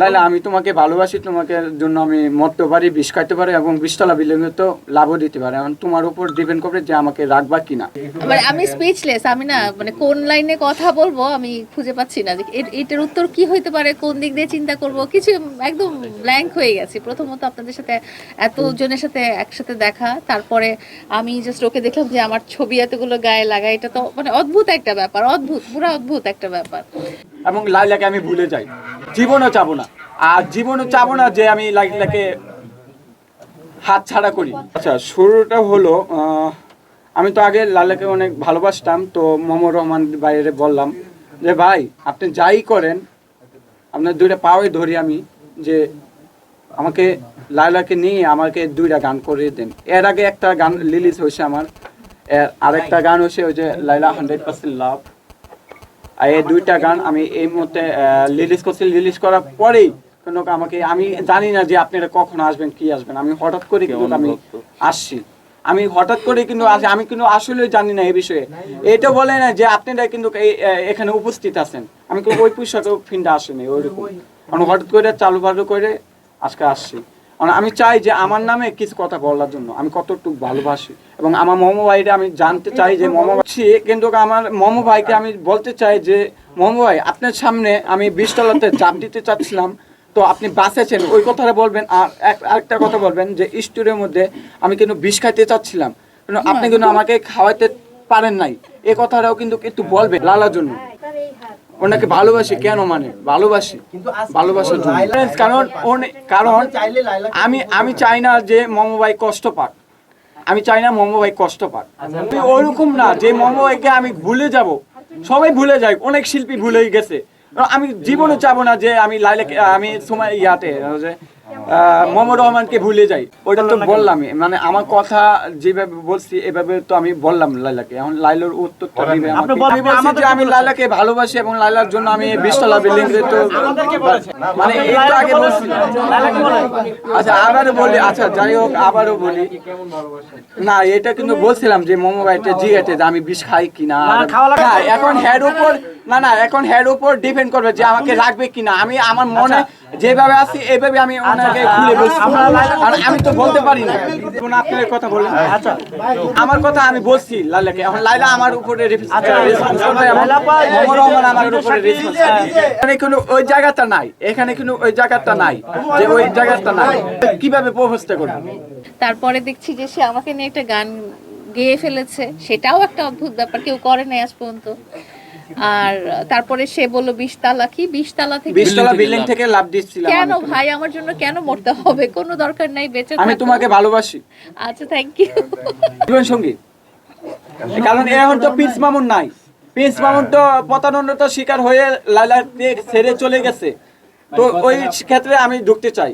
লাইলা আমি তোমাকে ভালোবাসি তোমাকে জন্য আমি মরতে পারি বিষ খাইতে পারি এবং বিষতলা বিল্ডিংয়ে তো লাভও দিতে পারি। এখন তোমার উপর ডিপেন্ড করবে যে আমাকে রাখবা কিনা। মানে আমি স্পিচলেস আমি না মানে কোন লাইনে কথা বলব আমি খুঁজে পাচ্ছি না। যে এটার উত্তর কি হইতে পারে কোন দিক দিয়ে চিন্তা করব কিছু একদম ব্ল্যাঙ্ক হয়ে গেছি। প্রথমত আপনাদের সাথে এত জনের সাথে একসাথে দেখা তারপরে আমি জাস্ট ওকে দেখলাম যে আমার ছবি এতগুলো গায়ে লাগা এটা তো মানে অদ্ভুত একটা ব্যাপার অদ্ভুত পুরো অদ্ভুত একটা ব্যাপার। এবং লাইলাকে আমি ভুলে যাই। জীবনও চাবো না। আর জীবনও চাবো না যে আমি লাইলাকে হাত ছাড়া করি। আচ্ছা শুরুটা হলো আমি তো আগে লাইলাকে অনেক ভালোবাসতাম তো মোহাম্মদ রহমান বাইরে বললাম যে ভাই আপনি যাই করেন আপনার দুইটা পাওয়াই ধরি আমি যে আমাকে লাইলাকে নিয়ে আমাকে দুইটা গান করে দেন। এর আগে একটা গান রিলিজ হয়েছে আমার। এর আরেকটা গান হয়েছে ওই যে লাইলা হান্ড্রেড পার্সেন্ট লাভ আর এই দুইটা গান আমি এই মুহূর্তে রিলিজ করছি। রিলিজ করার পরেই কিন্তু আমাকে আমি জানি না যে আপনারা কখন আসবেন কি আসবেন। আমি হঠাৎ করে কিন্তু আমি আসছি। আমি হঠাৎ করে কিন্তু আসি আমি কিন্তু আসলে জানি না এই বিষয়ে। এটা বলে না যে আপনারা কিন্তু এখানে উপস্থিত আছেন। আমি কিন্তু ওই পোশাকে ফিন্ডা আসেনি ওইরকম। আমি হঠাৎ করে চালু বালু করে আজকে আসছি। আমি চাই যে আমার নামে কিছু কথা বলার জন্য। আমি কতটুকু ভালোবাসি। এবং আমার মমো ভাইরে আমি জানতে চাই যে মমো ভাই কিন্তু আমার মমো ভাইকে আমি বলতে চাই যে মমো ভাই, আপনার সামনে আমি বিশতলাতে চাপ দিতে চাচ্ছিলাম। তো আপনি বাঁচেছেন, ওই কথাটা বলবেন। আর আরেকটা কথা বলবেন যে স্টোরের মধ্যে আমি কিন্তু বিষ খাইতে চাচ্ছিলাম। আপনি কিন্তু আমাকে খাওয়াতে পারেন নাই। এ কথাটাও কিন্তু একটু বলবেন, লালার জন্য। ওনাকে ভালোবাসি কেন মানে? ভালোবাসি। ভালোবাসার জন্য। কারণ কারণ আমি আমি চাই না যে মমো ভাই কষ্ট পাক। আমি চাই না মমো ভাই কষ্ট পাক। আমি ওরকম না যে মমো ভাইকে আমি ভুলে যাব। সবাই ভুলে যায় অনেক শিল্পী ভুলেই গেছে। আমি জীবনে চাবো না যে আমি লাইলাকে আমি সময় ইয়াতে মোহাম্মদ রহমানকে ভুলে যাই। ওটা তো বললামই। মানে আমার কথা যেভাবে বলছি এভাবে তো আমি বললাম লাইলাকে। এখন লাইলার উত্তরটা দিবে আমাকে। আমি যে আমি লাইলাকে ভালোবাসি এবং লাইলার জন্য আমি বিশতলা বিল্ডিং তো মানে এই আগে বলছি। আচ্ছা আবারও বলি আচ্ছা যাই হোক আবারও বলি। না এটা কিন্তু বলছিলাম যে মোমো ভাইটা জিজ্ঞাসা যে আমি বিষ খাই কিনা? না এখন হেড উপর না না এখন হেড উপর ডিপেন্ড করবে যে আমাকে রাখবে কিনা। আমি আমার মনে যেভাবে আছি এইভাবে আমি ওনাকে খুলে বলছি। আর আমি তো বলতে পারি না। কোন আপনার কথা বলেন আচ্ছা। আমার কথা আমি বলছি লাইলাকে এখন লাইলা আমার উপরে রেসপন্স করবে মোহাম্মদ রহমান আমার উপরে রেসপন্স এখানে কোনো ওই জায়গাটা নাই। এখানে কোনো ওই জায়গাটা নাই। যে ওই জায়গাটা নাই। কীভাবে প্রপোজটা করবে? তারপরে দেখছি যে সে আমাকে নিয়ে একটা গান গেয়ে ফেলেছে। সেটাও একটা অদ্ভুত ব্যাপার। কেউ করে নাই আজ পর্যন্ত। আর তারপরে সে বলল বিশতালা কি? বিশতালা থেকে বিশতলা বিল্ডিং থেকে লাভ দিচ্ছিলাম কেন ভাই? আমার জন্য কেন মরতে হবে? কোনো দরকার নাই বেঁচে আমি তোমাকে ভালোবাসি। আচ্ছা থ্যাংক ইউ জীবন সঙ্গী। কারণ এখন তো পিস মামুন নাই। পিস মামুন তো প্রতারণতার শিকার হয়ে লাইলা ছেড়ে চলে গেছে। তো ওই ক্ষেত্রে আমি ঢুকতে চাই।